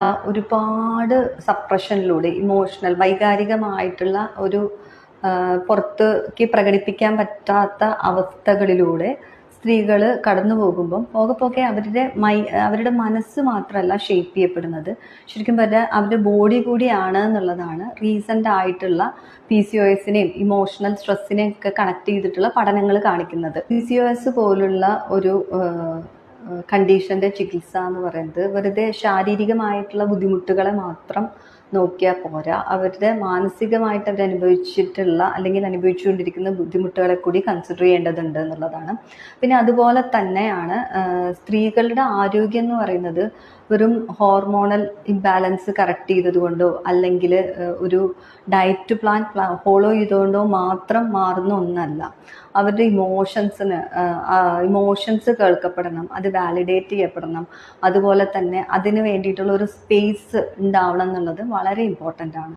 ഒരുപാട് സപ്രഷനിലൂടെ ഇമോഷണൽ വൈകാരികമായിട്ടുള്ള ഒരു പുറത്തേക്ക് പ്രകടിപ്പിക്കാൻ പറ്റാത്ത അവസ്ഥകളിലൂടെ സ്ത്രീകൾ കടന്നു പോകുമ്പം പോകെ പോകെ അവരുടെ മൈ അവരുടെ മനസ്സ് മാത്രമല്ല ഷേപ്പ് ചെയ്യപ്പെടുന്നത്. ശരിക്കും പറഞ്ഞാൽ അവരുടെ ബോഡി കൂടിയാണ് എന്നുള്ളതാണ് റീസെന്റ് ആയിട്ടുള്ള പി സി ഒ എസിനെയും ഇമോഷണൽ സ്ട്രെസ്സിനെയും ഒക്കെ കണക്ട് ചെയ്തിട്ടുള്ള പഠനങ്ങൾ കാണിക്കുന്നത്. പി സി ഒ എസ് പോലുള്ള ഒരു കണ്ടീഷന്റെ ചികിത്സ എന്ന് പറയുന്നത് വെറുതെ ശാരീരികമായിട്ടുള്ള ബുദ്ധിമുട്ടുകളെ മാത്രം നോക്കിയാൽ പോരാ. അവരുടെ മാനസികമായിട്ട് അവർ അനുഭവിച്ചിട്ടുള്ള അല്ലെങ്കിൽ അനുഭവിച്ചുകൊണ്ടിരിക്കുന്ന ബുദ്ധിമുട്ടുകളെ കൂടി കൺസിഡർ ചെയ്യേണ്ടതുണ്ട് എന്നുള്ളതാണ്. പിന്നെ അതുപോലെ തന്നെയാണ് സ്ത്രീകളുടെ ആരോഗ്യം എന്ന് പറയുന്നത് വെറും ഹോർമോണൽ ഇംബാലൻസ് കറക്റ്റ് ചെയ്തതുകൊണ്ടോ അല്ലെങ്കിൽ ഒരു ഡയറ്റ് പ്ലാൻ ഫോളോ ചെയ്തുകൊണ്ടോ മാത്രം മാറുന്ന ഒന്നല്ല. അവരുടെ ഇമോഷൻസിന് ഇമോഷൻസ് കേൾക്കപ്പെടണം അത് വാലിഡേറ്റ് ചെയ്യപ്പെടണം. അതുപോലെ തന്നെ അതിന് വേണ്ടിയിട്ടുള്ള ഒരു സ്പേസ് ഉണ്ടാവണം എന്നുള്ളത് വളരെ ഇമ്പോർട്ടന്റ് ആണ്.